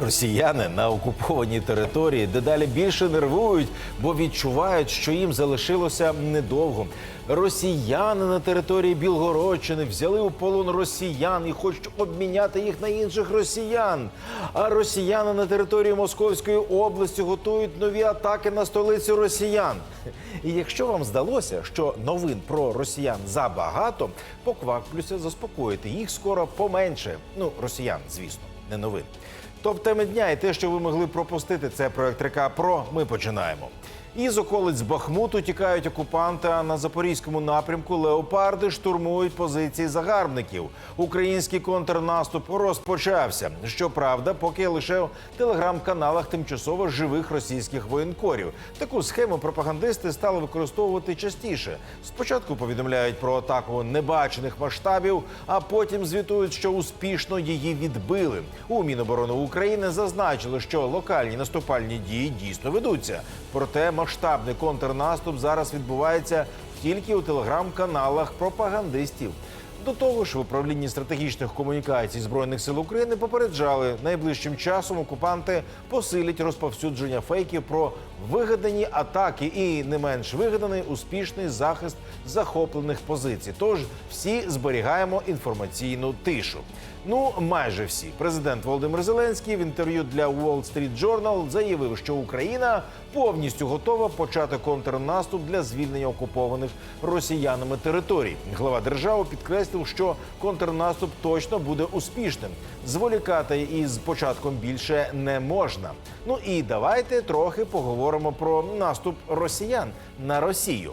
Росіяни на окупованій території дедалі більше нервують, бо відчувають, що їм залишилося недовго. Росіяни на території Білгородщини взяли у полон росіян і хочуть обміняти їх на інших росіян. А росіяни на території Московської області готують нові атаки на столицю росіян. І якщо вам здалося, що новин про росіян забагато, покваплюся заспокоїти їх скоро поменше. Ну, росіян, звісно, не новин. Топ теми дня і те, що ви могли пропустити, це проект Река Про. Ми починаємо. Із околиць Бахмуту тікають окупанти. А на запорізькому напрямку леопарди штурмують позиції загарбників. Український контрнаступ розпочався. Щоправда, поки лише в телеграм-каналах тимчасово живих російських воєнкорів. Таку схему пропагандисти стали використовувати частіше. Спочатку повідомляють про атаку небачених масштабів, а потім звітують, що успішно її відбили. У Міноборони України зазначили, що локальні наступальні дії дійсно ведуться. Проте масштабний контрнаступ зараз відбувається тільки у телеграм-каналах пропагандистів. До того ж, в управлінні стратегічних комунікацій збройних сил України попереджали найближчим часом окупанти посилять розповсюдження фейків про вигадані атаки і не менш вигаданий успішний захист захоплених позицій. Тож всі зберігаємо інформаційну тишу. Ну, майже всі. Президент Володимир Зеленський в інтерв'ю для Wall Street Journal заявив, що Україна повністю готова почати контрнаступ для звільнення окупованих росіянами територій. Глава держави підкреслив, що контрнаступ точно буде успішним. Зволікати із початком більше не можна. Ну і давайте трохи поговоримо про наступ росіян на Росію.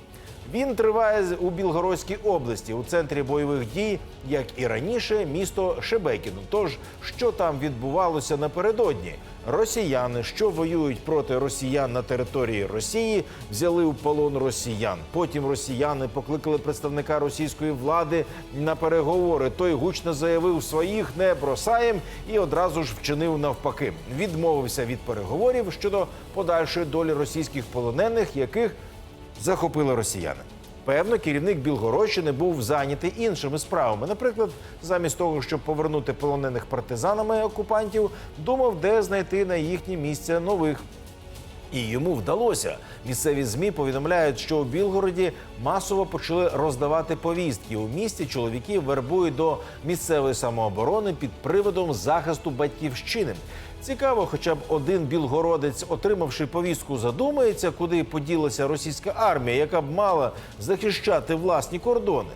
Він триває у Білгородській області у центрі бойових дій, як і раніше, місто Шебекіно. Тож, що там відбувалося напередодні? Росіяни, що воюють проти росіян на території Росії, взяли у полон росіян. Потім росіяни покликали представника російської влади на переговори. Той гучно заявив своїх не бросаєм і одразу ж вчинив навпаки. Відмовився від переговорів щодо подальшої долі російських полонених, яких захопили росіяни. Певно, керівник Білгородщини був зайнятий іншими справами. Наприклад, замість того, щоб повернути полонених партизанами окупантів, думав, де знайти на їхнє місце нових. І йому вдалося. Місцеві змі повідомляють, що у Білгороді масово почали роздавати повістки. У місті чоловіки вербують до місцевої самооборони під приводом захисту батьківщини. Цікаво, хоча б один білгородець, отримавши повістку, задумається, куди поділася російська армія, яка б мала захищати власні кордони.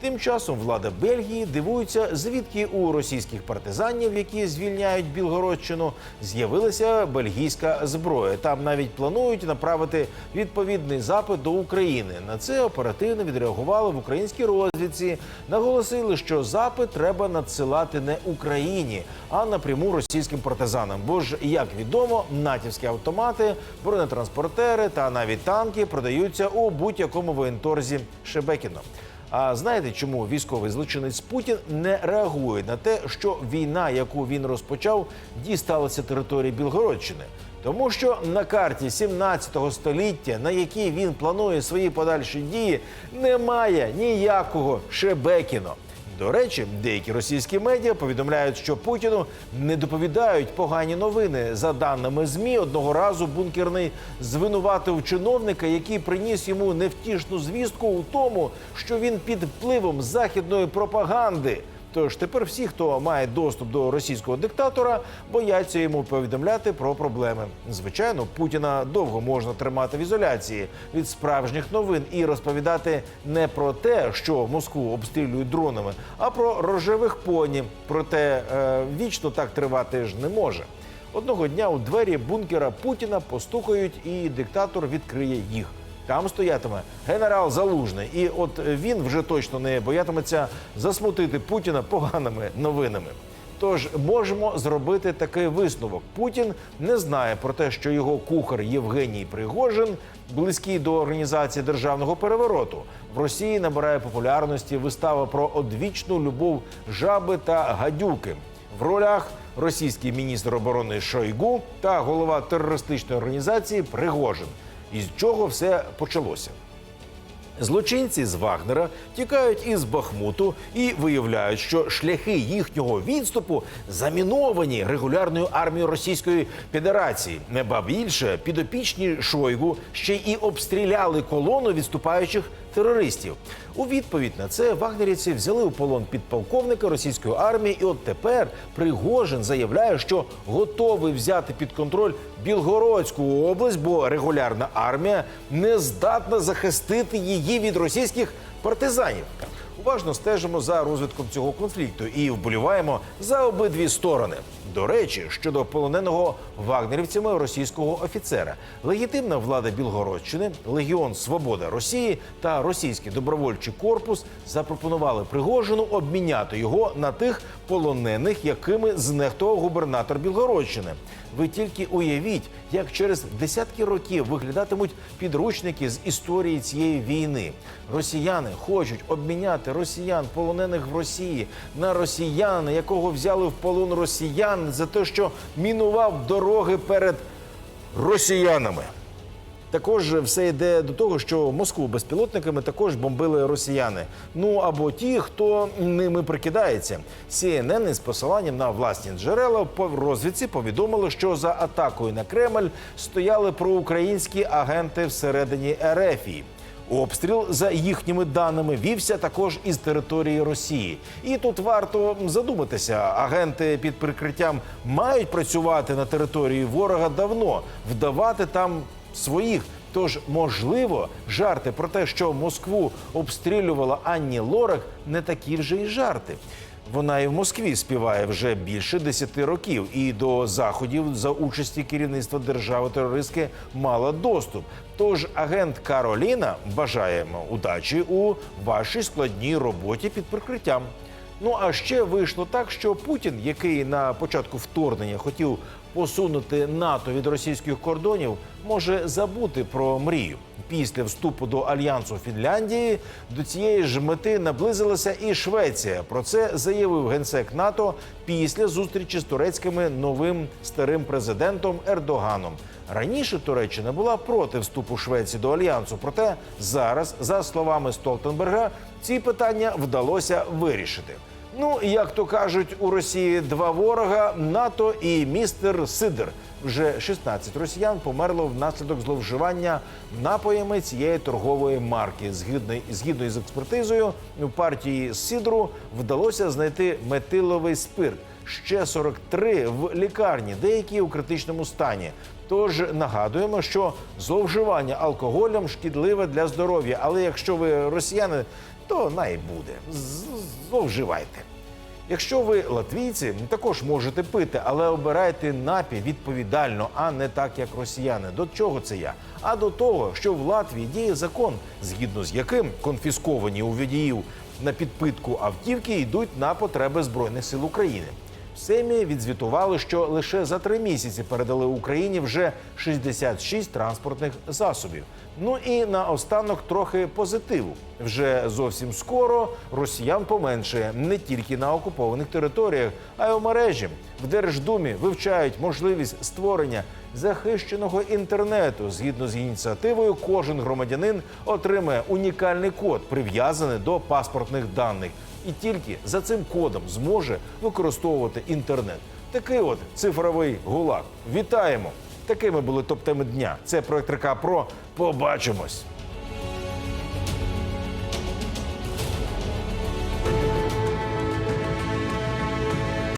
Тим часом влада Бельгії дивується, звідки у російських партизанів, які звільняють Білгородщину, з'явилася бельгійська зброя. Там навіть планують направити відповідний запит до України. На це оперативно відреагували в українській розвідці. Наголосили, що запит треба надсилати не Україні, а напряму російським партизанам. Бо ж, як відомо, натівські автомати, бронетранспортери та навіть танки продаються у будь-якому воєнторзі Шебекіно. А знаєте, чому військовий злочинець Путін не реагує на те, що війна, яку він розпочав, дісталася території Білгородщини? Тому що на карті 17 століття, на якій він планує свої подальші дії, немає ніякого Шебекіно. До речі, деякі російські медіа повідомляють, що Путіну не доповідають погані новини. За даними змі, одного разу бункерний звинуватив чиновника, який приніс йому невтішну звістку у тому, що він під впливом західної пропаганди. Тож тепер всі, хто має доступ до російського диктатора, бояться йому повідомляти про проблеми. Звичайно, Путіна довго можна тримати в ізоляції від справжніх новин і розповідати не про те, що Москву обстрілюють дронами, а про рожевих поні. Проте е, вічно так тривати ж не може. Одного дня у двері бункера Путіна постукають, і диктатор відкриє їх. Там стоятиме генерал Залужний, і от він вже точно не боятиметься засмутити Путіна поганими новинами. Тож можемо зробити такий висновок: Путін не знає про те, що його кухар Євгеній Пригожин, близький до організації державного перевороту, в Росії набирає популярності вистава про одвічну любов жаби та гадюки. В ролях російський міністр оборони Шойгу та голова терористичної організації Пригожин. Із чого все почалося? Злочинці з Вагнера тікають із Бахмуту і виявляють, що шляхи їхнього відступу заміновані регулярною армією Російської Федерації. Неба більше підопічні Шойгу ще й обстріляли колону відступаючих терористів. У відповідь на це вагнерівці взяли у полон підполковника російської армії, і от тепер Пригожин заявляє, що готовий взяти під контроль Білгородську область, бо регулярна армія не здатна захистити її від російських партизанів. Уважно стежимо за розвитком цього конфлікту і вболіваємо за обидві сторони. До речі, щодо полоненого вагнерівцями російського офіцера, легітимна влада Білгородщини, Легіон Свобода Росії та Російський добровольчий корпус запропонували Пригожину обміняти його на тих полонених, якими знехтував губернатор Білгородщини. Ви тільки уявіть, як через десятки років виглядатимуть підручники з історії цієї війни. Росіяни хочуть обміняти росіян, полонених в Росії, на росіян, якого взяли в полон росіян за те, що мінував дороги перед росіянами. Також все йде до того, що Москву безпілотниками також бомбили росіяни. Ну або ті, хто ними прикидається. CNN із посиланням на власні джерела по розвідці повідомили, що за атакою на Кремль стояли проукраїнські агенти всередині Ерефії. Обстріл за їхніми даними вівся також із території Росії. І тут варто задуматися: агенти під прикриттям мають працювати на території ворога давно, вдавати там своїх. Тож, можливо, жарти про те, що Москву обстрілювала Анні Лорак, не такі вже й жарти. Вона і в Москві співає вже більше десяти років, і до заходів за участі керівництва держави-терористки мала доступ. Тож агент Кароліна бажаємо удачі у вашій складній роботі під прикриттям. Ну а ще вийшло так, що Путін, який на початку вторгнення хотів посунути НАТО від російських кордонів, може забути про мрію. Після вступу до альянсу Фінляндії до цієї ж мети наблизилася і Швеція. Про це заявив генсек НАТО після зустрічі з турецькими новим старим президентом Ердоганом. Раніше Туреччина була проти вступу Швеції до альянсу. Проте зараз, за словами Столтенберга, ці питання вдалося вирішити. Ну як то кажуть, у Росії два ворога НАТО і містер Сидер. Вже 16 росіян померло внаслідок зловживання напоями цієї торгової марки. Згідно, згідно із експертизою, у партії Сидру вдалося знайти метиловий спирт. Ще 43 в лікарні, деякі у критичному стані. Тож нагадуємо, що зловживання алкоголем шкідливе для здоров'я. Але якщо ви росіяни, то най буде. Зловживайте. Якщо ви латвійці, також можете пити, але обирайте напій відповідально, а не так, як росіяни. До чого це я? А до того, що в Латвії діє закон, згідно з яким конфісковані у водіїв на підпитку автівки йдуть на потреби збройних сил України. Семі відзвітували, що лише за три місяці передали Україні вже 66 транспортних засобів. Ну і наостанок трохи позитиву. Вже зовсім скоро росіян поменшає не тільки на окупованих територіях, а й у мережі. В Держдумі вивчають можливість створення захищеного інтернету. Згідно з ініціативою, кожен громадянин отримає унікальний код, прив'язаний до паспортних даних, і тільки за цим кодом зможе використовувати інтернет. Такий от цифровий гулаг. Вітаємо! Такими були топ-теми дня. Це проект РК Про. Побачимось.